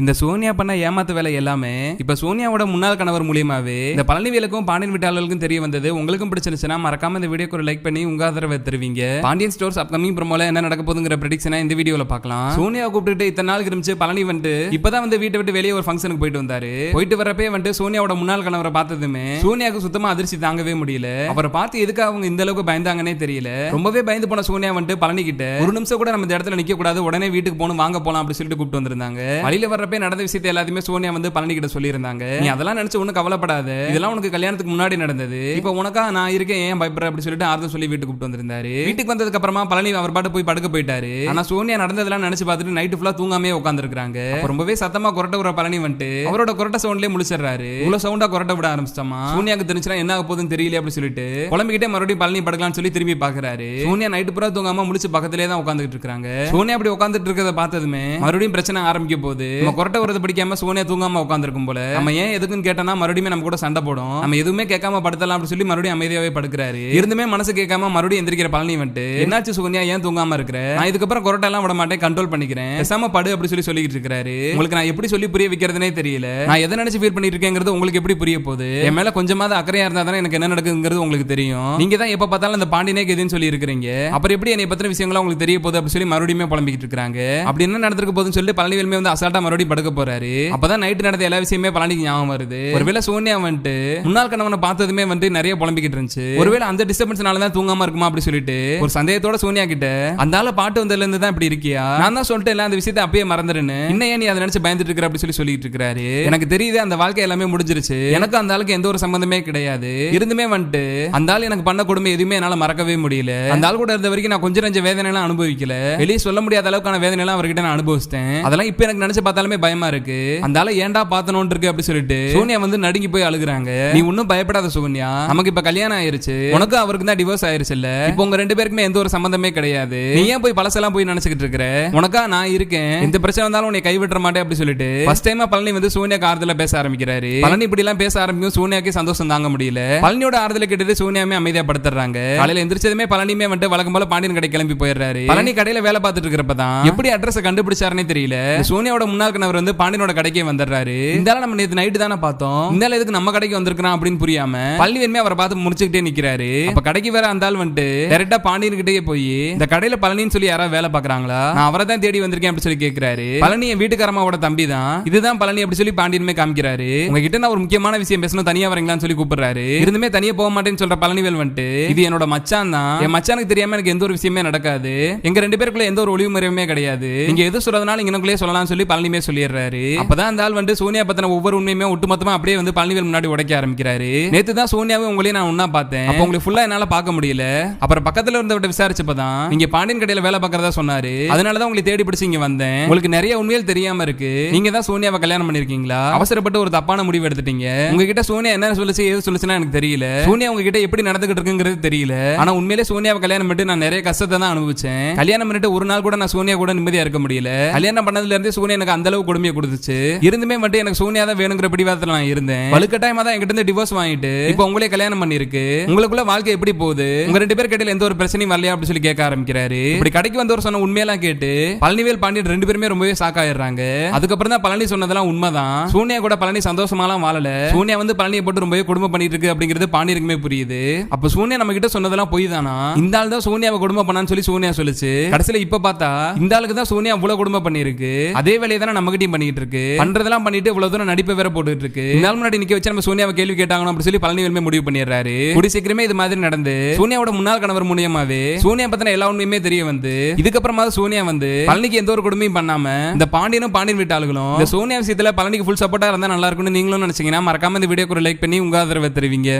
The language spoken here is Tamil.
இந்த சோனியா பண்ண ஏமாத்து வேலை எல்லாமே இப்ப சோனியாவோட முன்னாள் கணவர் மூலியமாவே இந்த பழனிவேலுக்கும் பாண்டியன் வீட்டாளர்களுக்கும் தெரிய வந்தது. உங்களுக்கும் பிடிச்சிருந்துச்சுன்னா மறக்காம இந்த வீடியோக்கு ஒரு லைக் பண்ணி உங்க ஆதரவை தருவீங்க. பாண்டியன் ஸ்டோர்ஸ் அப்கமிங் ப்ரோமோல என்ன நடக்க போதுங்கிற ப்ரெடிக்ஷனை இந்த வீடியோல பார்க்கலாம். சோனியா கூப்பிட்டு இத்தனை நாள் இருந்துச்சு பழனி வந்துட்டு இப்பதான் வந்து வீட்டை விட்டு வெளியே ஒரு ஃபங்க்ஷனுக்கு போயிட்டு வந்தாரு. போயிட்டு வரப்பே வந்துட்டு சோனியாவோட முன்னாள் கணவரை பார்த்ததுமே சோனியாவுக்கு சுத்தமா அதிர்ச்சி தாங்கவே முடியல. அவரை பார்த்து எதுக்காக அவங்க இந்த அளவுக்கு பயந்தாங்கன்னே தெரியல. ரொம்பவே பயந்து போன சோனியா வந்துட்டு பழனி கிட்ட ஒரு நிமிஷம் கூட நம்ம இந்த இடத்துல நிக்க கூடாது உடனே வீட்டுக்கு போகணும் வாங்க போலாம் அப்படின்னு சொல்லிட்டு கூப்பிட்டு வந்திருந்தாங்க. வழியில வர வர்றப்பே நடந்த விஷயத்தை எல்லாத்தையுமே சோனியா வந்து பழனி கிட்ட சொல்லியிருந்தாங்க. நீ அதெல்லாம் நினைச்சு ஒன்னும் கவலைப்படாத. இதெல்லாம் உனக்கு கல்யாணத்துக்கு முன்னாடி நடந்தது. இப்போ உனக்கா நான் இருக்கேன் ஏன் பயப்படுற அப்படி சொல்லிட்டு ஆறுதல் சொல்லி வீட்டுக்கு கூப்பிட்டு வந்திருந்தாரு. வீட்டுக்கு வந்ததுக்கு அப்புறமா பழனி அவர் பாட்டு போய் படுக்க போயிட்டாரு. ஆனா சோனியா நடந்ததெல்லாம் நினைச்சு பார்த்துட்டு நைட்டு ஃபுல்லா தூங்காமே உட்காந்துருக்காங்க ரொம்பவே சத்தமா கொரட்ட விட பழனி வந்துட்டு அவரோட கொரட்ட சவுண்ட்லயே முடிச்சிடுறாரு இவ்வளவு சவுண்டா கொரட்ட விட ஆரம்பிச்சிட்டமா? சோனியாக்கு தெரிஞ்சுனா என்ன ஆக போகுதுன்னு தெரியல அப்படின்னு சொல்லிட்டு குழம்பிக்கிட்டே மறுபடியும் பழனி படுக்கலாம்னு சொல்லி திரும்பி பாக்குறாரு. சோனியா நைட்டு பூரா தூங்காம முடிச்சு பக்கத்திலே தான் உட்காந்துட்டு இருக்காங்க. சோனியா அப்படி உட்காந்துட்டு இருக்கிறத பார்த்ததுமே மறுபடியும் பிரச்சனை ஆரம்பிக்க போகுது. கொரட்ட வரது பிடிக்காம சோனியா தூங்காம உட்காந்துருக்கும் போல நம்ம ஏன் எதுக்குன்னு கேட்டனா மறுபடியும் நம்ம கூட சண்டை போடும். நம்ம எதுவுமே கேட்காம படுத்தலாம் அப்படின்னு சொல்லி மறுபடியும் அமைதியாவே படுக்கிறாரு. இருந்துமே மனசு கேட்காம மறுபடியும் எந்திரிக்கிற பழனி வந்துட்டு என்னாச்சு சோனியா ஏன் தூங்காம இருக்கிற? நான் இதுக்கப்புறம் கொரட்டை எல்லாம் விட மாட்டேன் கண்ட்ரோல் பண்ணிக்கிறேன். பேசாம படு அப்படி சொல்லி சொல்லிட்டு இருக்காரு உங்களுக்கு நான் எப்படி சொல்லி புரிய வைக்கிறதுனே தெரியல. நான் எதை நினைச்சு ஃபீல் பண்ணிட்டு இருக்கேங்கிறது உங்களுக்கு எப்படி புரிய போகுது? என் மேல கொஞ்சமாவது அக்கறையா இருந்தா தானே எனக்கு என்ன நடக்குங்கிறது உங்களுக்கு தெரியும். நீங்க தான் எப்ப பார்த்தாலும் இந்த பாண்டியனே எதுன்னு சொல்லி இருக்கிறீங்க. அப்புறம் எப்படி என்னை பத்தின விஷயங்களா உங்களுக்கு தெரிய போகுது அப்படின்னு சொல்லி மறுபடியும் புலம்பிக்கிட்டு இருக்காங்க அப்படி என்ன நடந்திருக்கு போதுன்னு சொல்லி பழனிவேலுமே வந்து அசால்ட்டா மறுபடியும் படுக்க போறாரு. அப்பதான் நைட்டு நடந்த எல்லா விஷயமே பழனிக்கு ஞாபகம் வருது. ஒருவேளை சோனியா வந்துட்டு முன்னாள் கணவனை பார்த்ததுமே வந்து நிறைய புலம்பிக்கிட்டு இருந்துச்சு. ஒருவேளை அந்த டிஸ்டர்பன்ஸ்னால தான் தூங்காம இருக்குமா அப்படி சொல்லிட்டு. ஒரு சந்தேகத்தோட சோனியா கிட்ட அந்த ஆள பாட்டு வந்ததுல இருந்து தான் இப்படி இருக்கியா? நான் தான் சொல்லிட்டு எல்லாம் அந்த விஷயத்தை அப்பயே மறந்துடுன்னு. இன்னும் ஏன் நீ அதை நினைச்சு பயந்துட்டு இருக்கிற? அப்படி சொல்லி சொல்லிட்டு இருக்காரு எனக்கு தெரியுது அந்த வாழ்க்கை எல்லாமே முடிஞ்சிருச்சு. எனக்கு அந்த ஆளுக்கு எந்த ஒரு சம்பந்தமே கிடையாது. இருந்துமே வந்துட்டு அந்த ஆள் எனக்கு பண்ண கொடுமை எதுவுமே என்னால மறக்கவே முடியல. அந்த ஆள் கூட இருந்த வரைக்கும் நான் கொஞ்சம் கொஞ்சம் வேதனை எல்லாம் அனுபவிக்கல. வெளியே சொல்ல முடியாத அளவுக்கான வேதனை எல்லாம் அவர்கிட்ட நான் அனுபவிச்சிட்டேன். அதெல்லாம் இப்ப எனக்கு நினைச்சு பார்த்தாலுமே பயமா இருக்கு. அந்த ஆளை ஏன்டா பார்த்தனோன்னு இருக்கு அப்படி சொல்லிட்டு சோனியா வந்து நடுங்கி போய் அழுகுறாங்க. நீ ஒன்னும் பயப்படாத சோனியா. நமக்கு இப்ப கல்யாணம் ஆயிருச்சு. உனக்கு அவருக்கு தான் டிவோர்ஸ் ஆயிருச்சு இல்ல இப்போ உங்க ரெண்டு பேருக்குமே எந்த ஒரு சம்பந்தமே கிடையாது. நீ ஏன் போய் பழசெல்லாம் போய் நினைச்சுக்கிட்டு இருக்கிற? உனக்கா நான் இருக்கேன். இந்த பிரச்சனை வந்தாலும் உன்னை கைவிட்டுற மாட்டேன் அப்படி சொல்லிட்டு. ஃபர்ஸ்ட் டைமா பழனி வந்து சோனியாக்கு ஆறுதல பேச ஆரம்பிக்கிறாரு. பழனி இப்படி எல்லாம் பேச ஆரம்பிக்கும் சோனியாக்கு சந்தோஷம் தாங்க முடியல. பழனியோட ஆறுதல கேட்டுட்டு சோனியாமே அமைதியா படுத்துறாங்க காலையில எந்திரிச்சதுமே பழனியுமே வந்துட்டு வழக்கம் போல பாண்டியன் கடை கிளம்பி போயிடுறாரு. பழனி கடையில வேலை பார்த்துட்டு இருக்கிறப்ப தான் எப்படி அட்ரஸ் கண்டுபிடிச்சாருன்னே தெரியல. சோனியாவோட முன்னாள் கணவர் வந்து பாண்டியனோட கடைக்கே வந்துடுறாரு. இந்த நம்ம நேத்து நைட்டு தானே பார்த்தோம். இந்த எதுக்கு நம்ம கடைக்கு வந்திருக்கான் அப்படின்னு புரியாம பள்ளி வேணுமே அவரை பார்த்து முடிச்சுக்கிட்டே நிக்கிறாரு. அப்ப கடைக்கு வேற அந்த ஆள் வந்துட்டு டேரக்டா பாண்டியன் கிட்டே போய் இந்த கடையில பழனின்னு சொல்லி யாராவது வேலை பாக்குறாங்களா நான் அவரை தான் தேடி வந்திருக்கேன் அப்படி சொல்லி கேக்குறாரு. பழனி என் வீட்டுக்காரமாவோட தம்பி தான் இதுதான் பழனி அப்படி சொல்லி பாண்டியனுமே காமிக்கிறாரு. உங்ககிட்ட நான் ஒரு முக்கியமான விஷயம் பேசணும் தனியா வரீங்களான்னு சொல்லி கூப்பிடுறாரு. இருந்துமே தனியா போக மாட்டேன்னு சொல்ற பழனிவேல் வந்துட்டு இது என்னோட மச்சான் தான். என் மச்சானுக்கு தெரியாம எனக்கு எந்த ஒரு விஷயமே நடக்காது. எங்க ரெண்டு பேருக்குள்ள எந்த ஒரு ஒளிவு முறையுமே கிடையாது. நீங்க எது சொல்றதுனால இங்கனக்குள்ளே சொல்லலாம்னு சொல்லி பழனிமே சொல்லிடுறாரு. அப்பதான் அந்த ஆள் வந்து சோனியா பத்தின ஒவ்வொரு உண்மையுமே ஒட்டுமொத்தமா அப்படியே வந்து பழனிவேல் முன்னாடி உடைக்க ஆரம்பிக்கிறாரு. நேத்து தான் சோனியாவே உங்களையும் நான் ஒன்னா பார்த்தேன். அப்போ உங்களுக்கு ஃபுல்லா என்னால பார்க்க முடியல. அப்புறம் பக்கத்துல இருந்தவட்ட விசாரிச்சப்பதான் நீங்க பாண்டியன் கடையில வேலை பார்க்கறதா சொன்னாரு. அதனாலதான் உங்களை தேடி பிடிச்சு இங்க வந்தேன். உங்களுக்கு நிறைய உண்மைகள் தெரியாம இருக்கு. நீங்க தான் சோனியாவை கல்யாணம் பண்ணிருக்கீங்களா அவசரப்பட்டு ஒரு தப்பான முடிவு எடுத்துட்டீங்க. உங்ககிட்ட சோனியா என்ன சொல்லுச்சு ஏது சொல்லுச்சுன்னா எனக்கு தெரியல. சோனியா உங்ககிட்ட எப்படி நடந்துகிட்டு இருக்குங்கிறது தெரியல. ஆனா உண்மையிலே சோனியாவை கல்யாணம் பண்ணிட்டு நான் நிறைய கஷ்டத்தை தான் அனுபவிச்சேன். கல்யாணம் பண்ணிட்டு ஒரு நாள் கூட நான் சோனியா கூட நிம்மதியா இருக்க முடியல. கல்யாணம் பண்ணதுல இருந்தே சோனியா எனக்கு அந்த அளவு கொடுமையை கொடுத்துச்சு. இருந்துமே மட்டும் எனக்கு சோனியா தான் வேணுங்கிற பிடிவாதத்தில் நான் இருந்தேன். வலுக்கட்டாயமா தான் என்கிட்ட இருந்து டிவோர்ஸ் வாங்கிட்டு இப்போ உங்களே கல்யாணம் பண்ணிருக்கு உங்களுக்குள்ள வாழ்க்கை எப்படி போகுது? உங்க ரெண்டு பேர் கிட்ட எந்த ஒரு பிரச்சனையும் வரலையா அப்படி சொல்லி கேட்க ஆரம்பிக்கிறாரு. இப்படி கடைக்கு வந்தவர் சொன்ன உண்மையெல்லாம் கேட்டு பழனிவேல் பாண்டியன் ரெண்டு பேருமே ரொம்பவே சாக்காயிடுறாங்க அதுக்கப்புறம் தான் பழனி சொன்னதெல்லாம் உண்மைதான். சோனியா கூட பழனி சந்தோஷமாலாம் வாழல. சோனியா வந்து பழனியை போட்டு ரொம்பவே குடும்பம் பண்ணிட்டு இருக்கு அப்படிங்கிறது பாண்டியருக்குமே புரியுது. அப்ப சோனியா நம்ம கிட்ட சொன்னதெல்லாம் பொய் தானா இந்த ஆள் தான் சோனியாவை குடும்பம் பண்ணான்னு சொல்லி சோனியா சொல்லுச்சு. கடைசியில இப்ப பார்த்தா இந்த ஆளுக்கு தான் சோனியா அவ்வளவு குடும்பம் பண்ணிருக்கு அதே வேலையை தானே நம்ம கிட்டயும் பண்ணிட்டு இருக்கு பண்றதெல்லாம் பண்ணிட்டு இவ்வளவு தூரம் நடிப்பை வேற போட்டுட்டு இருக்கு நாள் முன்னாடி நிக்க வச்சு நம்ம சோனியாவை கேள்வி கேட்டாங்கன்னு அப்படி சொல்லி பழனிவேலுமே முடிவு பண்ணிடுறாரு. கூடி சீக்கிரமே இது மாதிரி நடந்து சோனியாவோட முன்னாள் கணவர் மூலியமாவே சோனியா பத்தின எல்லா உண்மையுமே தெரிய வந்து இதுக்கப்புறமா சோனியா வந்து பழனிக்கு எந்த ஒரு கொடுமையும் பண்ணாம இந்த பாண்டியனும் பாண்டியன் வீட்டு ஆளுகளும் இந்த சோனியா விஷயத்துல பழனிக்கு ஃபுல் சப்போர்ட்டா இருந்தா நல்லா இருக்கும்னு நீங்களும் நினைச்சீங்கன்னா மறக்காம இந்த வீடியோக்கு ஒரு லைக் பண்ணி உங்க ஆதரவை தெரிவிங்க.